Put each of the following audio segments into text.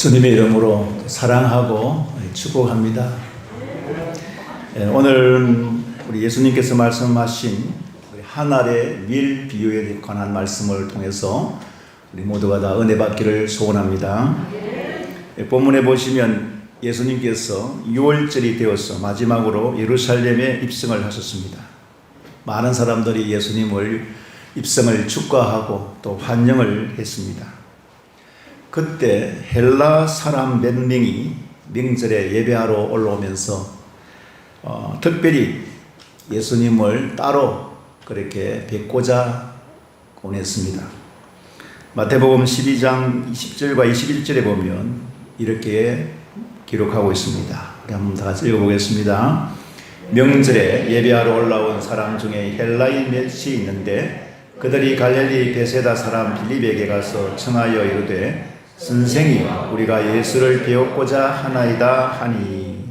주님의 이름으로 사랑하고 축복합니다. 예, 오늘 우리 예수님께서 말씀하신 한 알의 밀 비유에 관한 말씀을 통해서 우리 모두가 다 은혜 받기를 소원합니다. 예, 본문에 보시면 예수님께서 6월절이 되어서 마지막으로 예루살렘에 입성을 하셨습니다. 많은 사람들이 예수님을 입성을 축하하고 또 환영을 했습니다. 그때 헬라 사람 몇 명이 명절에 예배하러 올라오면서 어, 특별히 예수님을 따로 그렇게 뵙고자 원했습니다. 마태복음 12장 20절과 21절에 보면 이렇게 기록하고 있습니다. 한번 다 같이 읽어보겠습니다. 명절에 예배하러 올라온 사람 중에 헬라인 몇이 있는데 그들이 갈릴리 베세다 사람 빌립에게 가서 청하여 이르되 선생이 우리가 예수를 배웠고자 하나이다 하니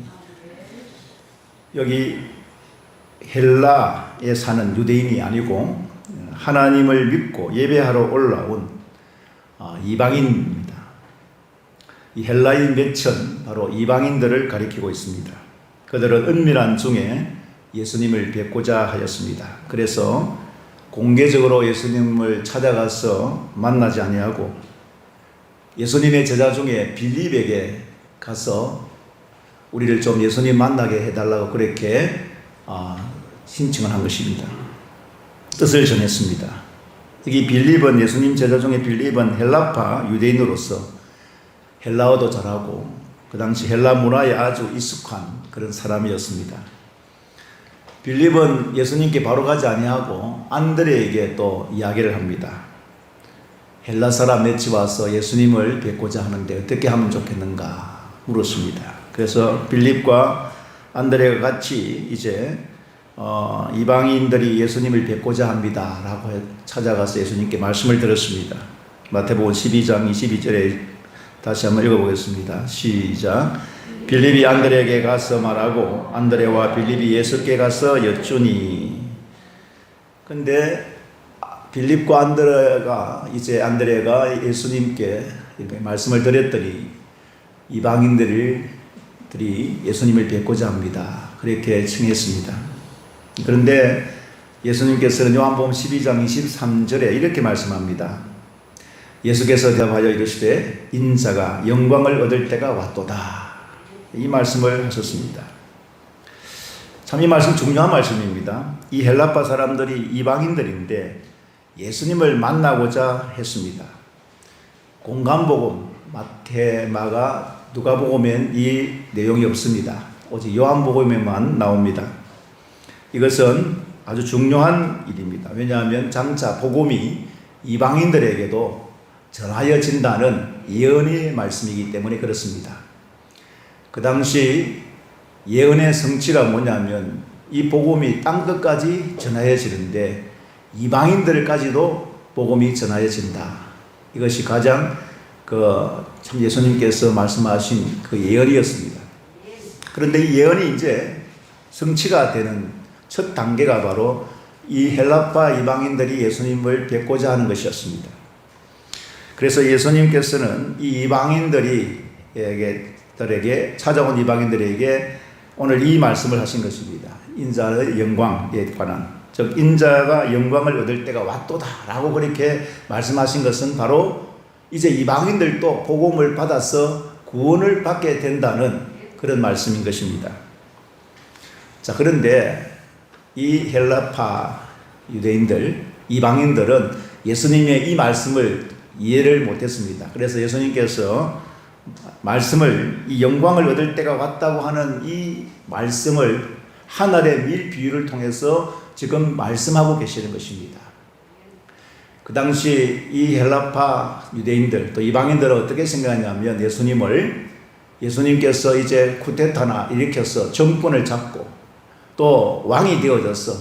여기 헬라에 사는 유대인이 아니고 하나님을 믿고 예배하러 올라온 아, 이방인입니다. 이 헬라인 몇천 바로 이방인들을 가리키고 있습니다. 그들은 은밀한 중에 예수님을 뵙고자 하였습니다. 그래서 공개적으로 예수님을 찾아가서 만나지 아니하고 예수님의 제자 중에 빌립에게 가서 우리를 좀 예수님 만나게 해달라고 그렇게 아, 신청을 한 것입니다. 뜻을 전했습니다. 여기 빌립은 예수님 제자 중에 빌립은 헬라파 유대인으로서 헬라어도 잘하고 그 당시 헬라 문화에 아주 익숙한 그런 사람이었습니다. 빌립은 예수님께 바로 가지 아니하고 안드레에게 또 이야기를 합니다. 헬라 사람 넷이 와서 예수님을 뵙고자 하는데 어떻게 하면 좋겠는가 물었습니다. 그래서 빌립과 안드레가 같이 이제 어, 이방인들이 예수님을 뵙고자 합니다 라고 찾아가서 예수님께 말씀을 들었습니다. 마태복음 12장 22절에 다시 한번 읽어보겠습니다. 시작. 빌립이 안드레에게 가서 말하고 안드레와 빌립이 예수께 가서 여쭈니 근데 빌립과 안드레가 이제 안드레가 예수님께 말씀을 드렸더니 이방인들이 예수님을 뵙고자 합니다. 그렇게 청했습니다. 그런데 예수님께서는 요한복음 12장 23절에 이렇게 말씀합니다. 예수께서 대답하여 이르시되 인자가 영광을 얻을 때가 왔도다. 이 말씀을 하셨습니다. 참 이 말씀 중요한 말씀입니다. 이 헬라파 사람들이 이방인들인데 예수님을 만나고자 했습니다. 공간복음 마태, 마가, 누가복음엔 이 내용이 없습니다. 오직 요한복음에만 나옵니다. 이것은 아주 중요한 일입니다. 왜냐하면 장차 복음이 이방인들에게도 전하여진다는 예언의 말씀이기 때문에 그렇습니다. 그 당시 예언의 성취가 뭐냐면 이 복음이 땅 끝까지 전하여지는데 이방인들까지도 복음이 전하여진다. 이것이 가장 그 참 예수님께서 말씀하신 그 예언이었습니다. 그런데 이 예언이 이제 성취가 되는 첫 단계가 바로 이 헬라파 이방인들이 예수님을 뵙고자 하는 것이었습니다. 그래서 예수님께서는 이 이방인들에게 찾아온 이방인들에게 오늘 이 말씀을 하신 것입니다. 인자의 영광에 관한 즉 인자가 영광을 얻을 때가 왔도다라고 그렇게 말씀하신 것은 바로 이제 이방인들도 복음을 받아서 구원을 받게 된다는 그런 말씀인 것입니다. 자, 그런데 이 헬라파 유대인들, 이방인들은 예수님의 이 말씀을 이해를 못했습니다. 그래서 예수님께서 말씀을 이 영광을 얻을 때가 왔다고 하는 이 말씀을 하늘의 밀 비유를 통해서 지금 말씀하고 계시는 것입니다. 그 당시 이 헬라파 유대인들 또 이방인들은 어떻게 생각하냐면 예수님을 예수님께서 이제 쿠데타나 일으켜서 정권을 잡고 또 왕이 되어져서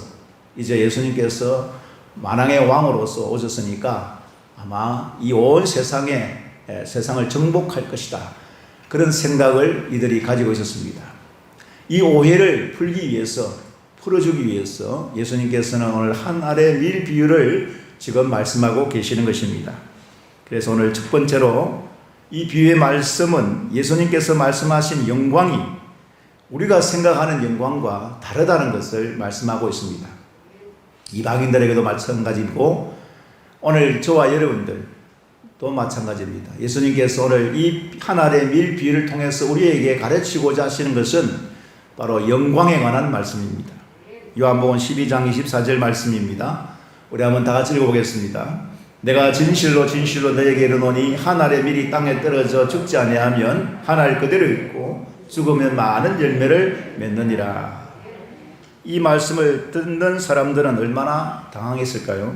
이제 예수님께서 만왕의 왕으로서 오셨으니까 아마 이 온 세상에 세상을 정복할 것이다. 그런 생각을 이들이 가지고 있었습니다. 이 오해를 풀기 위해서 풀어주기 위해서 예수님께서는 오늘 한 알의 밀 비유를 지금 말씀하고 계시는 것입니다. 그래서 오늘 첫 번째로 이 비유의 말씀은 예수님께서 말씀하신 영광이 우리가 생각하는 영광과 다르다는 것을 말씀하고 있습니다. 이방인들에게도 마찬가지고 오늘 저와 여러분들 또 마찬가지입니다. 예수님께서 오늘 이 하나의 밀 비유를 통해서 우리에게 가르치고자 하시는 것은 바로 영광에 관한 말씀입니다. 요한복음 12장 24절 말씀입니다. 우리 한번 다 같이 읽어보겠습니다. 내가 진실로 진실로 너에게 이르노니 한 알의 밀이 땅에 떨어져 죽지 아니하면 한 알 그대로 있고 죽으면 많은 열매를 맺느니라. 이 말씀을 듣는 사람들은 얼마나 당황했을까요?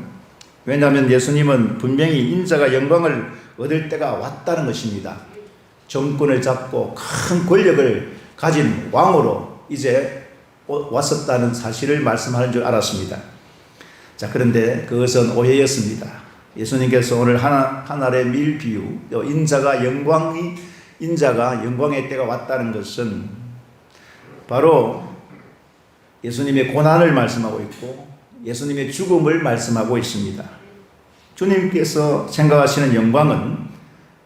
왜냐하면 예수님은 분명히 인자가 영광을 얻을 때가 왔다는 것입니다. 정권을 잡고 큰 권력을 가진 왕으로 이제 왔었다는 사실을 말씀하는 줄 알았습니다. 자, 그런데 그것은 오해였습니다. 예수님께서 오늘 하나, 하나의 밀 비유, 인자가 영광이, 인자가 영광의 때가 왔다는 것은 바로 예수님의 고난을 말씀하고 있고 예수님의 죽음을 말씀하고 있습니다. 주님께서 생각하시는 영광은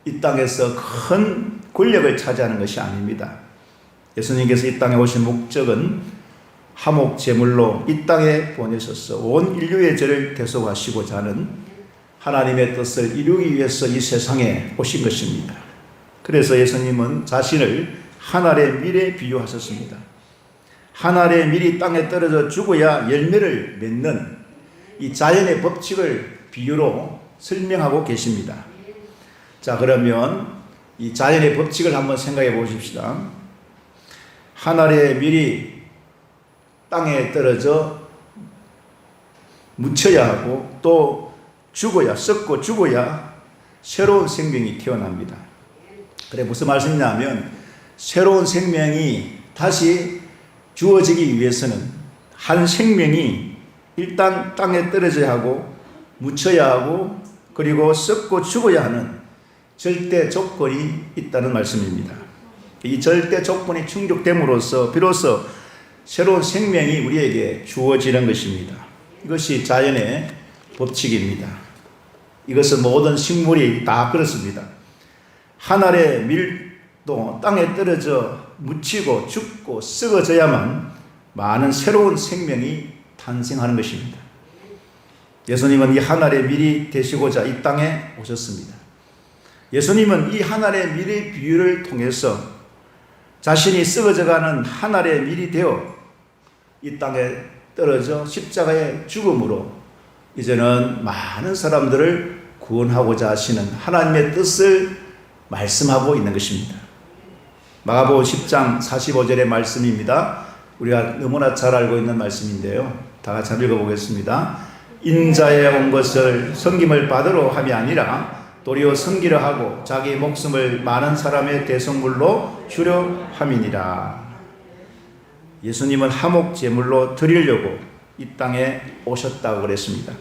이 땅에서 큰 권력을 차지하는 것이 아닙니다. 예수님께서 이 땅에 오신 목적은 하목 제물로 이 땅에 보내셔서 온 인류의 죄를 대속하시고자 하는 하나님의 뜻을 이루기 위해서 이 세상에 오신 것입니다. 그래서 예수님은 자신을 하늘의 밀에 비유하셨습니다. 하늘의 밀이 땅에 떨어져 죽어야 열매를 맺는 이 자연의 법칙을 비유로 설명하고 계십니다. 자, 그러면 이 자연의 법칙을 한번 생각해 보십시다. 하늘의 밀이 땅에 떨어져 묻혀야 하고 또 죽어야 썩고 죽어야 새로운 생명이 태어납니다. 그래 무슨 말씀이냐면 새로운 생명이 다시 주어지기 위해서는 한 생명이 일단 땅에 떨어져야 하고 묻혀야 하고 그리고 썩고 죽어야 하는 절대 조건이 있다는 말씀입니다. 이 절대 조건이 충족됨으로써 비로소 새로운 생명이 우리에게 주어지는 것입니다. 이것이 자연의 법칙입니다. 이것은 모든 식물이 다 그렇습니다. 하늘의 밀도 땅에 떨어져 묻히고 죽고 썩어져야만 많은 새로운 생명이 탄생하는 것입니다. 예수님은 이 하늘의 밀이 되시고자 이 땅에 오셨습니다. 예수님은 이 하늘의 밀의 비유를 통해서 자신이 썩어져가는 하늘의 밀이 되어 이 땅에 떨어져 십자가의 죽음으로 이제는 많은 사람들을 구원하고자 하시는 하나님의 뜻을 말씀하고 있는 것입니다. 마가복음 10장 45절의 말씀입니다. 우리가 너무나 잘 알고 있는 말씀인데요. 다 같이 읽어보겠습니다. 인자에 온 것을 섬김을 받으러 함이 아니라 도리어 섬기려 하고 자기 목숨을 많은 사람의 대성물로 주려 함이니라. 예수님은 하목 제물로 드리려고 이 땅에 오셨다고 그랬습니다.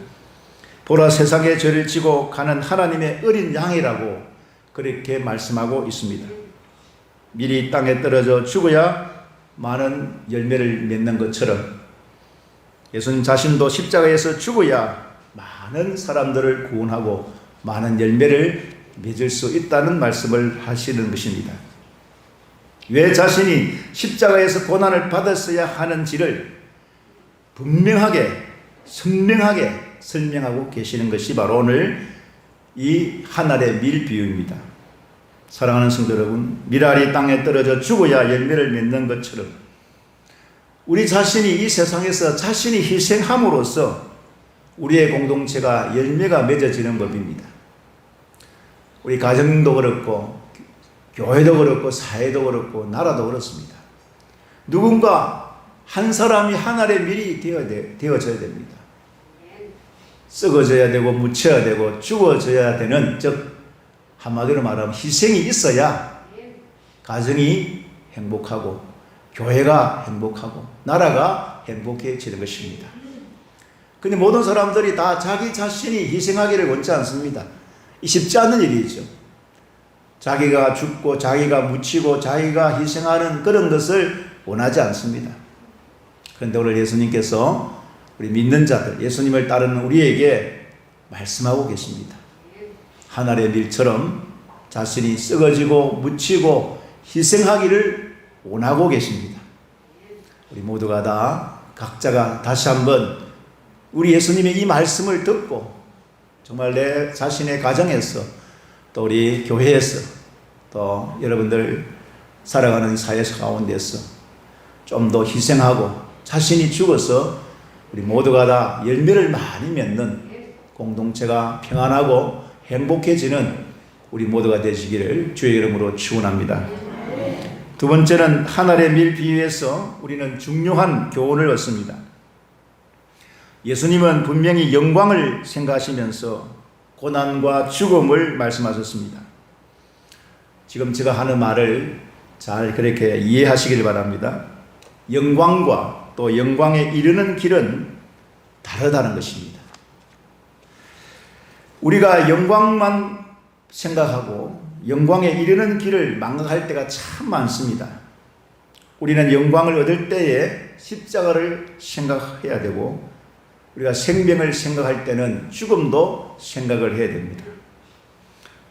보라 세상의 죄를 지고 가는 하나님의 어린 양이라고 그렇게 말씀하고 있습니다. 미리 땅에 떨어져 죽어야 많은 열매를 맺는 것처럼 예수님 자신도 십자가에서 죽어야 많은 사람들을 구원하고 많은 열매를 맺을 수 있다는 말씀을 하시는 것입니다. 왜 자신이 십자가에서 고난을 받았어야 하는지를 분명하게 선명하게 설명하고 계시는 것이 바로 오늘 이 하늘의 밀 비유입니다. 사랑하는 성도 여러분, 밀알이 땅에 떨어져 죽어야 열매를 맺는 것처럼 우리 자신이 이 세상에서 자신이 희생함으로써 우리의 공동체가 열매가 맺어지는 법입니다. 우리 가정도 그렇고 교회도 그렇고 사회도 그렇고 나라도 그렇습니다. 누군가 한 사람이 하늘의 밀이 되어져야 됩니다. 썩어져야 되고 묻혀야 되고 죽어져야 되는 즉 한마디로 말하면 희생이 있어야 가정이 행복하고 교회가 행복하고 나라가 행복해지는 것입니다. 근데 모든 사람들이 다 자기 자신이 희생하기를 원치 않습니다. 쉽지 않은 일이죠. 자기가 죽고 자기가 묻히고 자기가 희생하는 그런 것을 원하지 않습니다. 그런데 오늘 예수님께서 우리 믿는 자들, 예수님을 따르는 우리에게 말씀하고 계십니다. 하늘의 밀처럼 자신이 썩어지고 묻히고 희생하기를 원하고 계십니다. 우리 모두가 다 각자가 다시 한번 우리 예수님의 이 말씀을 듣고 정말 내 자신의 가정에서 또 우리 교회에서 또 여러분들 살아가는 이 사회 가운데서 좀 더 희생하고 자신이 죽어서 우리 모두가 다 열매를 많이 맺는 공동체가 평안하고 행복해지는 우리 모두가 되시기를 주의 이름으로 축원합니다. 두 번째는 하늘의 밀 비유에서 우리는 중요한 교훈을 얻습니다. 예수님은 분명히 영광을 생각하시면서 고난과 죽음을 말씀하셨습니다. 지금 제가 하는 말을 잘 그렇게 이해하시길 바랍니다. 영광과 또 영광에 이르는 길은 다르다는 것입니다. 우리가 영광만 생각하고 영광에 이르는 길을 망각할 때가 참 많습니다. 우리는 영광을 얻을 때에 십자가를 생각해야 되고 우리가 생명을 생각할 때는 죽음도 생각을 해야 됩니다.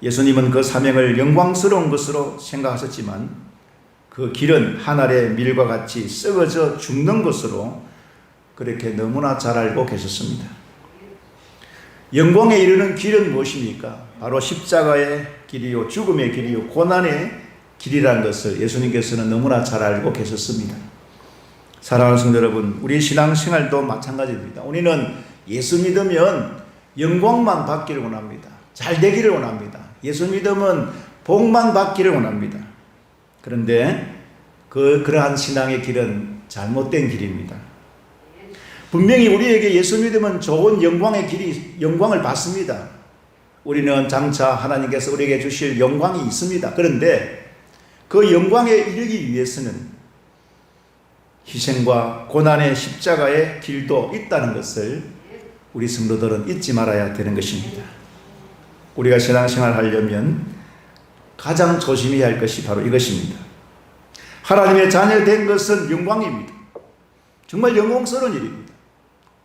예수님은 그 사명을 영광스러운 것으로 생각하셨지만 그 길은 하늘의 밀과 같이 썩어져 죽는 것으로 그렇게 너무나 잘 알고 계셨습니다. 영광에 이르는 길은 무엇입니까? 바로 십자가의 길이요, 죽음의 길이요, 고난의 길이라는 것을 예수님께서는 너무나 잘 알고 계셨습니다. 사랑하는 성도 여러분, 우리 신앙생활도 마찬가지입니다. 우리는 예수 믿으면 영광만 받기를 원합니다. 잘 되기를 원합니다. 예수 믿으면 복만 받기를 원합니다. 그런데 그 그러한 신앙의 길은 잘못된 길입니다. 분명히 우리에게 예수 믿으면 좋은 영광의 길이 영광을 받습니다. 우리는 장차 하나님께서 우리에게 주실 영광이 있습니다. 그런데 그 영광에 이르기 위해서는 희생과 고난의 십자가의 길도 있다는 것을 우리 성도들은 잊지 말아야 되는 것입니다. 우리가 신앙생활 하려면 가장 조심해야 할 것이 바로 이것입니다. 하나님의 자녀 된 것은 영광입니다. 정말 영광스러운 일입니다.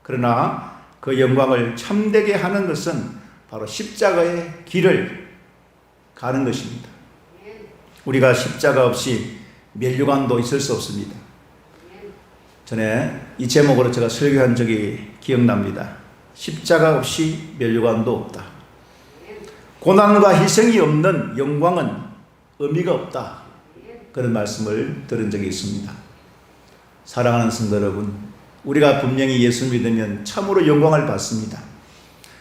그러나 그 영광을 참되게 하는 것은 바로 십자가의 길을 가는 것입니다. 우리가 십자가 없이 멸류관도 있을 수 없습니다. 전에 이 제목으로 제가 설교한 적이 기억납니다. 십자가 없이 멸류관도 없다. 고난과 희생이 없는 영광은 의미가 없다. 그런 말씀을 들은 적이 있습니다. 사랑하는 성도 여러분, 우리가 분명히 예수 믿으면 참으로 영광을 받습니다.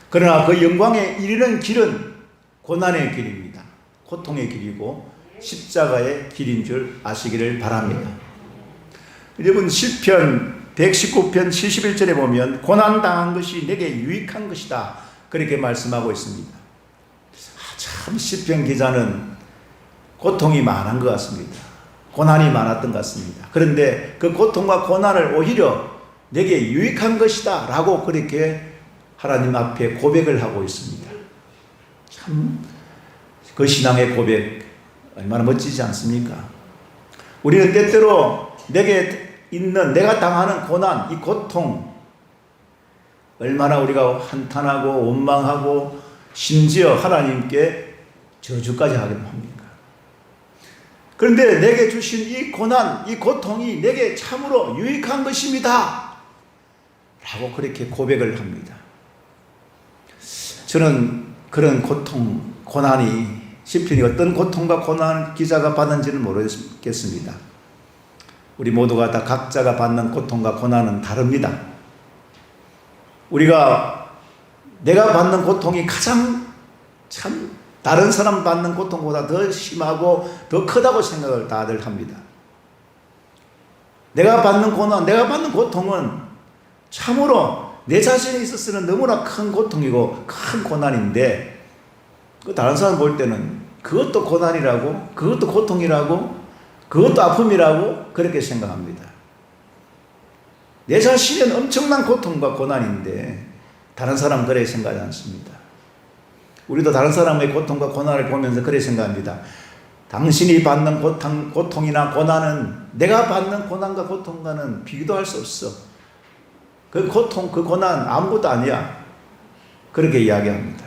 그러나 그 영광에 이르는 길은 고난의 길입니다. 고통의 길이고 십자가의 길인 줄 아시기를 바랍니다. 여러분 시편 119편 71절에 보면 고난 당한 것이 내게 유익한 것이다. 그렇게 말씀하고 있습니다. 아, 참 시편 기자는 고통이 많은 것 같습니다. 고난이 많았던 것 같습니다. 그런데 그 고통과 고난을 오히려 내게 유익한 것이다. 라고 그렇게 하나님 앞에 고백을 하고 있습니다. 참, 그 신앙의 고백, 얼마나 멋지지 않습니까? 우리는 때때로 내게 있는, 내가 당하는 고난, 이 고통, 얼마나 우리가 한탄하고 원망하고 심지어 하나님께 저주까지 하게 합니까? 그런데 내게 주신 이 고난, 이 고통이 내게 참으로 유익한 것입니다. 라고 그렇게 고백을 합니다. 저는 그런 고통, 고난이 시편이 어떤 고통과 고난을 기자가 받는지는 모르겠습니다. 우리 모두가 다 각자가 받는 고통과 고난은 다릅니다. 우리가 내가 받는 고통이 가장 참 다른 사람 받는 고통보다 더 심하고 더 크다고 생각을 다들 합니다. 내가 받는 고난, 내가 받는 고통은 참으로 내 자신에 있어서는 너무나 큰 고통이고 큰 고난인데 그 다른 사람 볼 때는 그것도 고난이라고 그것도 고통이라고 그것도 아픔이라고 그렇게 생각합니다. 내 자신은 엄청난 고통과 고난인데 다른 사람 그래 생각하지 않습니다. 우리도 다른 사람의 고통과 고난을 보면서 그래 생각합니다. 당신이 받는 고통, 고통이나 고난은 내가 받는 고난과 고통과는 비교도 할 수 없어. 그 고통, 그 고난 아무것도 아니야. 그렇게 이야기합니다.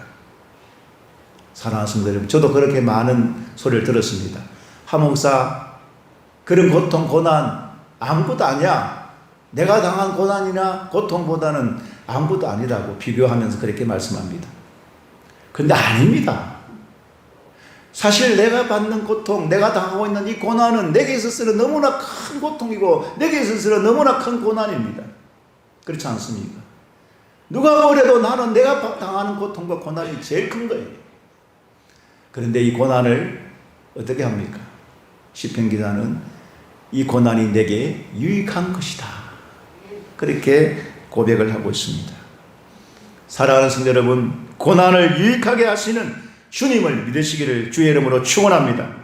사랑하는 성도 여러분, 저도 그렇게 많은 소리를 들었습니다. 하목사, 그런 고통, 고난 아무것도 아니야. 내가 당한 고난이나 고통보다는 아무것도 아니라고 비교하면서 그렇게 말씀합니다. 근데 아닙니다. 사실 내가 받는 고통, 내가 당하고 있는 이 고난은 내게 있어서는 너무나 큰 고통이고 내게 있어서는 너무나 큰 고난입니다. 그렇지 않습니까? 누가 뭐래도 나는 내가 당하는 고통과 고난이 제일 큰 거예요. 그런데 이 고난을 어떻게 합니까? 시편 기자는 이 고난이 내게 유익한 것이다. 그렇게 고백을 하고 있습니다. 사랑하는 성도 여러분, 고난을 유익하게 하시는 주님을 믿으시기를 주의 이름으로 축원합니다.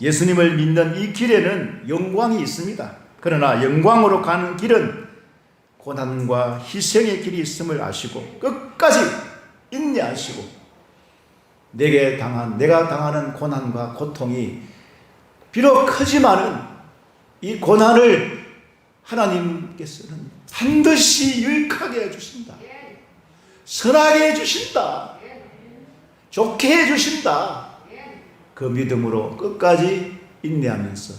예수님을 믿는 이 길에는 영광이 있습니다. 그러나 영광으로 가는 길은 고난과 희생의 길이 있음을 아시고 끝까지 인내하시고 내게 당한 내가 당하는 고난과 고통이 비록 크지만은 이 고난을 하나님께서는 반드시 유익하게 해 주신다. 선하게 해 주신다. 좋게 해 주신다. 그 믿음으로 끝까지 인내하면서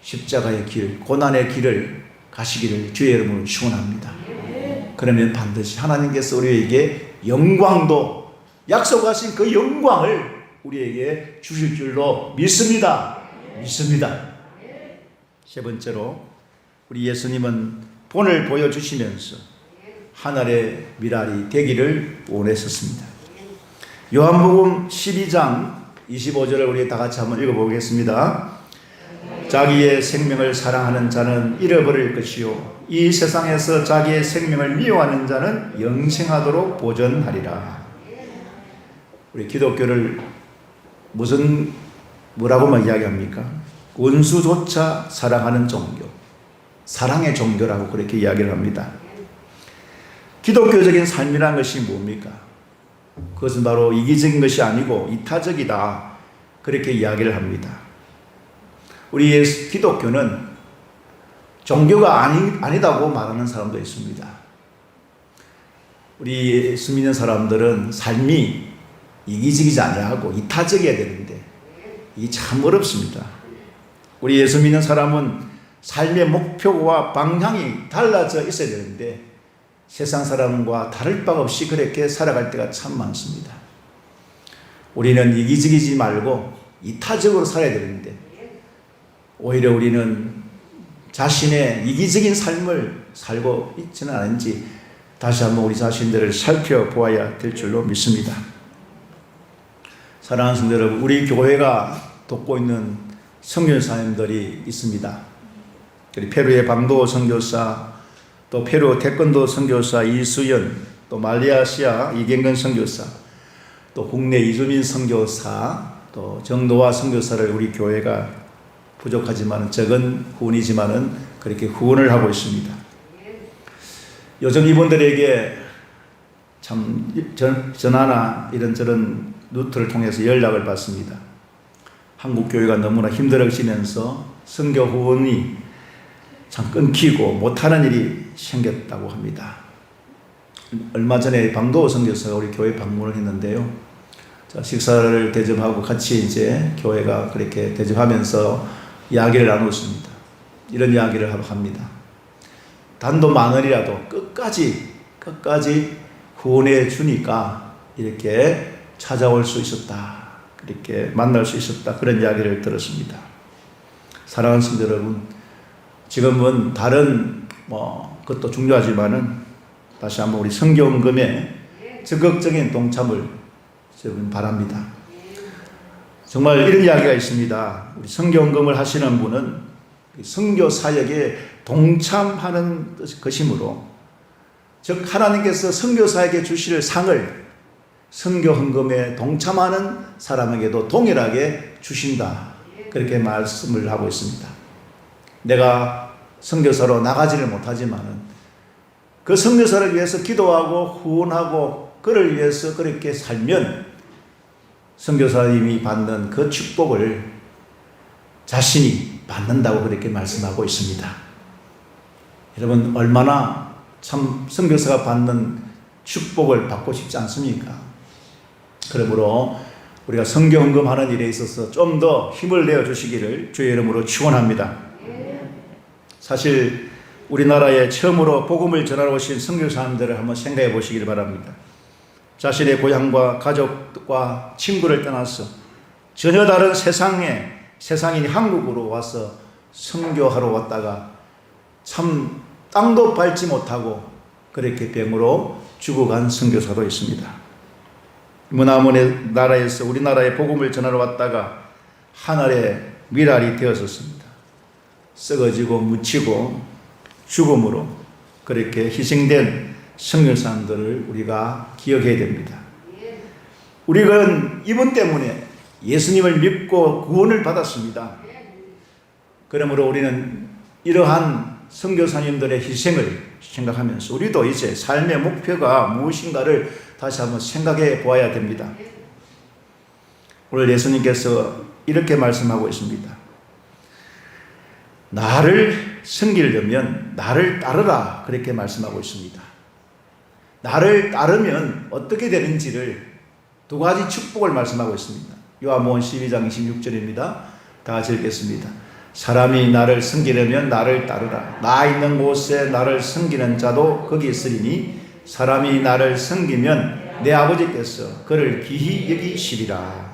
십자가의 길, 고난의 길을 가시기를 주의 이름으로 축원합니다. 그러면 반드시 하나님께서 우리에게 영광도 약속하신 그 영광을 우리에게 주실 줄로 믿습니다. 믿습니다. 세 번째로 우리 예수님은 본을 보여주시면서 하늘의 미랄이 되기를 원했었습니다. 요한복음 12장 25절을 우리 다 같이 한번 읽어보겠습니다. 자기의 생명을 사랑하는 자는 잃어버릴 것이요 이 세상에서 자기의 생명을 미워하는 자는 영생하도록 보전하리라. 우리 기독교를 무슨 뭐라고만 이야기합니까? 원수조차 사랑하는 종교, 사랑의 종교라고 그렇게 이야기를 합니다. 기독교적인 삶이란 것이 뭡니까? 그것은 바로 이기적인 것이 아니고 이타적이다. 그렇게 이야기를 합니다. 우리 예수, 기독교는 종교가 아니, 아니다고 말하는 사람도 있습니다. 우리 예수 믿는 사람들은 삶이 이기적이지 아니하고 이타적이어야 되는데 이게 참 어렵습니다. 우리 예수 믿는 사람은 삶의 목표와 방향이 달라져 있어야 되는데 세상 사람과 다를 바 없이 그렇게 살아갈 때가 참 많습니다. 우리는 이기적이지 말고 이타적으로 살아야 되는데 오히려 우리는 자신의 이기적인 삶을 살고 있지는 않은지 다시 한번 우리 자신들을 살펴보아야 될 줄로 믿습니다. 사랑하는 성도 여러분, 우리 교회가 돕고 있는 선교사님들이 있습니다. 우리 페루의 방도 선교사, 또 페루 태권도 선교사 이수연, 또 말레이시아 이경근 선교사, 또 국내 이주민 선교사, 또 정도와 선교사를 우리 교회가 부족하지만 적은 후원이지만은 그렇게 후원을 하고 있습니다. 요즘 이분들에게 참 전, 전화나 이런저런 루트를 통해서 연락을 받습니다. 한국 교회가 너무나 힘들어지면서 선교 후원이 참 끊기고 못하는 일이 생겼다고 합니다. 얼마 전에 방도 선교사가 우리 교회 방문을 했는데요. 자, 식사를 대접하고 같이 이제 교회가 그렇게 대접하면서 이야기를 나눴습니다. 이런 이야기를 합니다. 단돈 만 원이라도 끝까지 끝까지 후원해 주니까 이렇게 찾아올 수 있었다. 이렇게 만날 수 있었다. 그런 이야기를 들었습니다. 사랑하는 성도 여러분, 지금은 다른 뭐 그것도 중요하지만은 다시 한번 우리 성경금에 적극적인 동참을 여러분 바랍니다. 정말 이런 이야기가 있습니다. 우리 성경금을 하시는 분은 성교 사역에 동참하는 것이므로 즉 하나님께서 선교사에게 주실 상을 선교 헌금에 동참하는 사람에게도 동일하게 주신다. 그렇게 말씀을 하고 있습니다. 내가 선교사로 나가지를 못하지만은 그 선교사를 위해서 기도하고 후원하고 그를 위해서 그렇게 살면 선교사님이 받는 그 축복을 자신이 받는다고 그렇게 말씀하고 있습니다. 여러분 얼마나 참 선교사가 받는 축복을 받고 싶지 않습니까? 그러므로 우리가 성경 헌금하는 일에 있어서 좀 더 힘을 내어 주시기를 주의 이름으로 축원합니다. 사실 우리나라에 처음으로 복음을 전하러 오신 선교사님들을 한번 생각해 보시기를 바랍니다. 자신의 고향과 가족과 친구를 떠나서 전혀 다른 세상에 세상인 한국으로 와서 선교하러 왔다가 참 땅도 밟지 못하고 그렇게 병으로 죽어간 선교사도 있습니다. 문화문의 나라에서 우리나라에 복음을 전하러 왔다가 하늘의 미랄이 되었었습니다. 썩어지고 묻히고 죽음으로 그렇게 희생된 성교사님들을 우리가 기억해야 됩니다. 우리는 이분 때문에 예수님을 믿고 구원을 받았습니다. 그러므로 우리는 이러한 선교사님들의 희생을 생각하면서 우리도 이제 삶의 목표가 무엇인가를 다시 한번 생각해 보아야 됩니다. 오늘 예수님께서 이렇게 말씀하고 있습니다. 나를 섬기려면 나를 따르라 그렇게 말씀하고 있습니다. 나를 따르면 어떻게 되는지를 두 가지 축복을 말씀하고 있습니다. 요한복음 12장 26절입니다. 다 같이 읽겠습니다. 사람이 나를 섬기려면 나를 따르라. 나 있는 곳에 나를 섬기는 자도 거기 있으리니 사람이 나를 섬기면 내 아버지께서 그를 기히 여기시리라.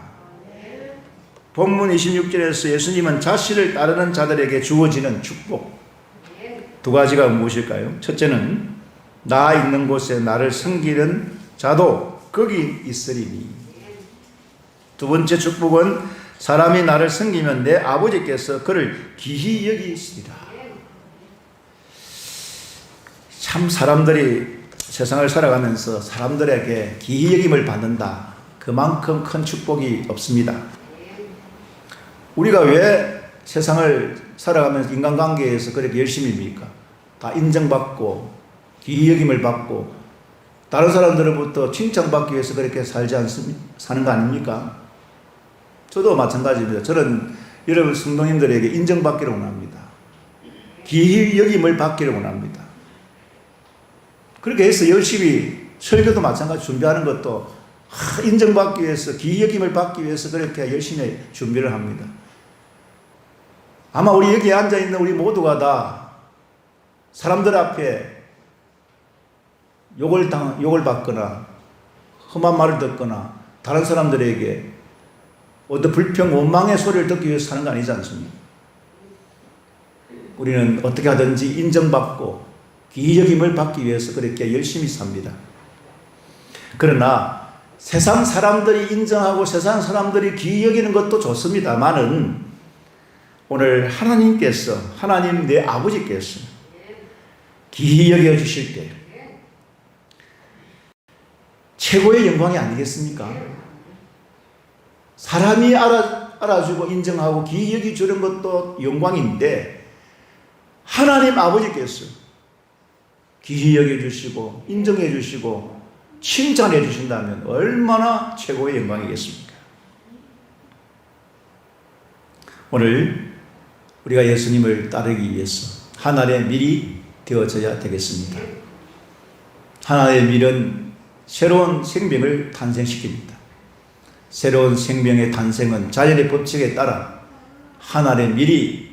본문 26절에서 예수님은 자신을 따르는 자들에게 주어지는 축복. 두 가지가 무엇일까요? 첫째는 나 있는 곳에 나를 섬기는 자도 거기 있으리니. 두 번째 축복은 사람이 나를 섬기면 내 아버지께서 그를 기히 여기시리라. 참 사람들이 세상을 살아가면서 사람들에게 기히 여김을 받는다. 그만큼 큰 축복이 없습니다 우리가 왜 세상을 살아가면서 인간관계에서 그렇게 열심입니까? 다 인정받고 기여김을 받고 다른 사람들로부터 칭찬받기 위해서 그렇게 살지 않습니까? 사는 거 아닙니까? 저도 마찬가지입니다. 저는 여러분 성도님들에게 인정받기를 원합니다. 기여김을 받기를 원합니다. 그렇게 해서 열심히 설교도 마찬가지 준비하는 것도 인정받기 위해서 기여김을 받기 위해서 그렇게 열심히 준비를 합니다. 아마 우리 여기 앉아 있는 우리 모두가 다 사람들 앞에 욕을 당 욕을 받거나 험한 말을 듣거나 다른 사람들에게 어떤 불평 원망의 소리를 듣기 위해서 사는 거 아니지 않습니까? 우리는 어떻게 하든지 인정받고 기여김을 받기 위해서 그렇게 열심히 삽니다. 그러나 세상 사람들이 인정하고 세상 사람들이 기여기는 것도 좋습니다만은 오늘 하나님께서 하나님 내 아버지께서 기여겨 주실 때 최고의 영광이 아니겠습니까? 사람이 알아, 알아주고 인정하고 기여기 주는 것도 영광인데 하나님 아버지께서 기여겨 주시고 인정해 주시고 칭찬해 주신다면 얼마나 최고의 영광이겠습니까? 오늘 우리가 예수님을 따르기 위해서 하나님의 밀이 되어져야 되겠습니다. 하나님의 밀은 새로운 생명을 탄생시킵니다. 새로운 생명의 탄생은 자연의 법칙에 따라 하나님의 밀이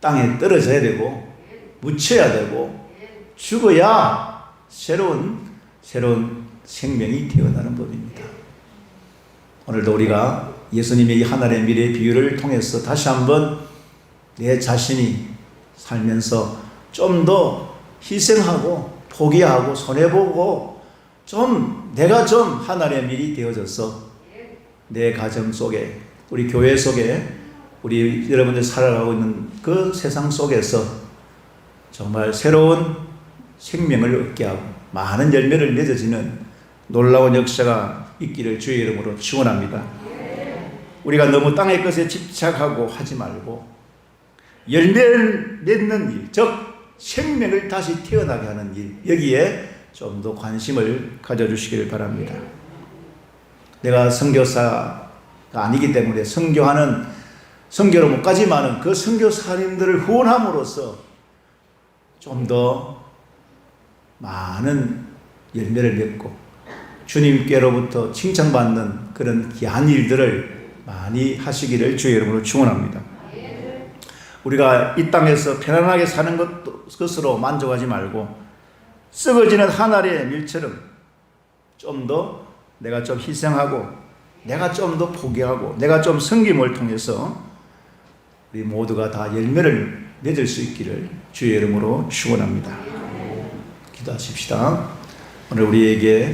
땅에 떨어져야 되고 묻혀야 되고 죽어야 새로운 새로운 생명이 태어나는 법입니다. 오늘도 우리가 예수님의 이 하나의 미래 비유를 통해서 다시 한번 내 자신이 살면서 좀 더 희생하고 포기하고 손해보고 좀 내가 좀 하나의 밀이 되어져서 내 가정 속에 우리 교회 속에 우리 여러분들 살아가고 있는 그 세상 속에서 정말 새로운 생명을 얻게 하고 많은 열매를 맺어지는 놀라운 역사가 있기를 주의 이름으로 축원합니다. 우리가 너무 땅의 것에 집착하고 하지 말고 열매를 맺는 일, 즉 생명을 다시 태어나게 하는 일 여기에 좀 더 관심을 가져주시기를 바랍니다. 내가 선교사가 아니기 때문에 선교하는 선교로 못 가지만은 그 선교사님들을 후원함으로써 좀 더 많은 열매를 맺고 주님께로부터 칭찬받는 그런 귀한 일들을 많이 하시기를 주의 이름으로 축원합니다. 우리가 이 땅에서 편안하게 사는 것, 것으로 만족하지 말고 썩어지는 한 알의 밀처럼 좀 더 내가 좀 희생하고 내가 좀 더 포기하고 내가 좀 섬김을 통해서 우리 모두가 다 열매를 맺을 수 있기를 주의 이름으로 축원합니다. 기도하십시다. 오늘 우리에게